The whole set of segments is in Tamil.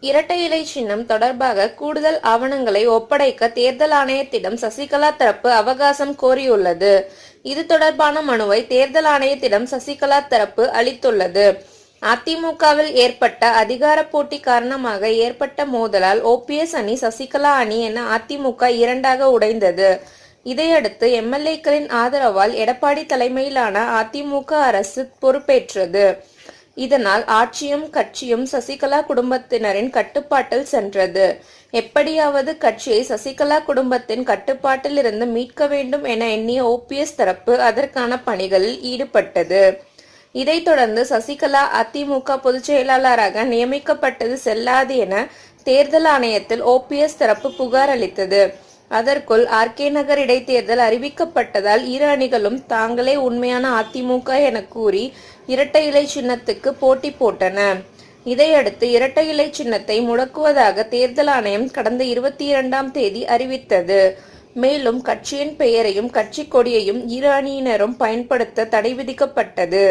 இரட்டை இலை சின்னம் தொடர்பாக கூடுதல் ஆவணங்களை ஒப்படைக்க தேர்தல் ஆணையத்திடம் சசிகலா தரப்பு அவகாசம் கோரியுள்ளது. இது தொடர்பான மனுவை தேர்தல் ஆணையத்திடம் சசிகலா தரப்பு அளித்துள்ளது. அதிமுகவில் ஏற்பட்ட அதிகார போட்டி காரணமாக ஏற்பட்ட மோதலால் ஓபிஎஸ் அணி சசிகலா அணி என அதிமுக இரண்டாக உடைந்தது. இதையடுத்து எம்எல்ஏக்களின் ஆதரவால் எடப்பாடி தலைமையிலான அதிமுக அரசு பொறுப்பேற்றது. இதனால் ஆட்சியும் கட்சியும் சசிகலா குடும்பத்தினரின் கட்டுப்பாட்டில் சென்றது. எப்படியாவது கட்சியை சசிகலா குடும்பத்தின் கட்டுப்பாட்டில் இருந்து மீட்க வேண்டும் என எண்ணிய ஓபிஎஸ் தரப்பு அதற்கான பணிகளில் ஈடுபட்டது. இதைத் தொடர்ந்து சசிகலா அதிமுக பொதுச் செயலாளராக நியமிக்கப்பட்டது செல்லாது என தேர்தல் ஆணையத்தில் ஓபிஎஸ் தரப்பு புகார் அளித்தது. அதற்குள் ஆர்கே நகர் இடைத்தேர்தல் அறிவிக்கப்பட்டதால் இரு அணிகளும் தாங்களே உண்மையான அதிமுக என கூறி இரட்டை இலை சின்னத்துக்கு போட்டி போட்டன. இதையடுத்து இரட்டை இலை சின்னத்தை முடக்குவதாக தேர்தல் ஆணையம் கடந்த இருபத்தி இரண்டாம் தேதி அறிவித்தது. மேலும் கட்சியின் பெயரையும் கட்சி கொடியையும் இரு அணியினரும் பயன்படுத்த தடை விதிக்கப்பட்டது.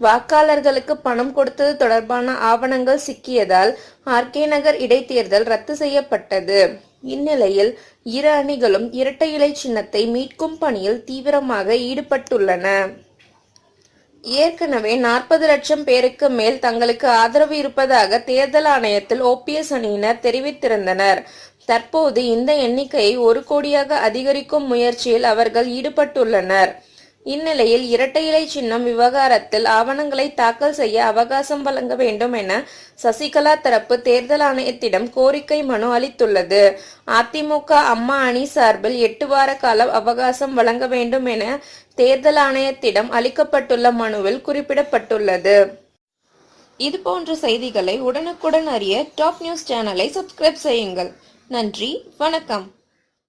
வாக்காளர்களுக்கு பணம் கொடுத்தது தொடர்பான ஆவணங்கள் சிக்கியதால் ஆர்கே நகர் இடைத்தேர்தல் ரத்து செய்யப்பட்டது. இந்நிலையில் இரு அணிகளும் இரட்டை இலை சின்னத்தை மீட்கும் பணியில் தீவிரமாக ஈடுபட்டுள்ளன. ஏற்கனவே நாற்பது லட்சம் பேருக்கு மேல் தங்களுக்கு ஆதரவு இருப்பதாக தேர்தல் ஆணையத்தில் ஓபிஎஸ் அணியினர் தெரிவித்திருந்தனர். தற்போது இந்த எண்ணிக்கையை ஒரு கோடியாக அதிகரிக்கும் முயற்சியில் அவர்கள் ஈடுபட்டுள்ளனர். இந்நிலையில் இரட்டை இலை சின்னம் விவகாரத்தில் ஆவணங்களை தாக்கல் செய்ய அவகாசம் வழங்க வேண்டும் என சசிகலா தரப்பு தேர்தல் ஆணையத்திடம் கோரிக்கை மனு அளித்துள்ளது. அதிமுக அம்மா அணி சார்பில் எட்டு வார கால அவகாசம் வழங்க வேண்டும் என தேர்தல் ஆணையத்திடம் அளிக்கப்பட்டுள்ள மனுவில் குறிப்பிடப்பட்டுள்ளது. இது போன்ற செய்திகளை உடனுக்குடன் அறிய டாப் நியூஸ் சேனலை சப்ஸ்கிரைப் செய்யுங்கள். நன்றி வணக்கம்.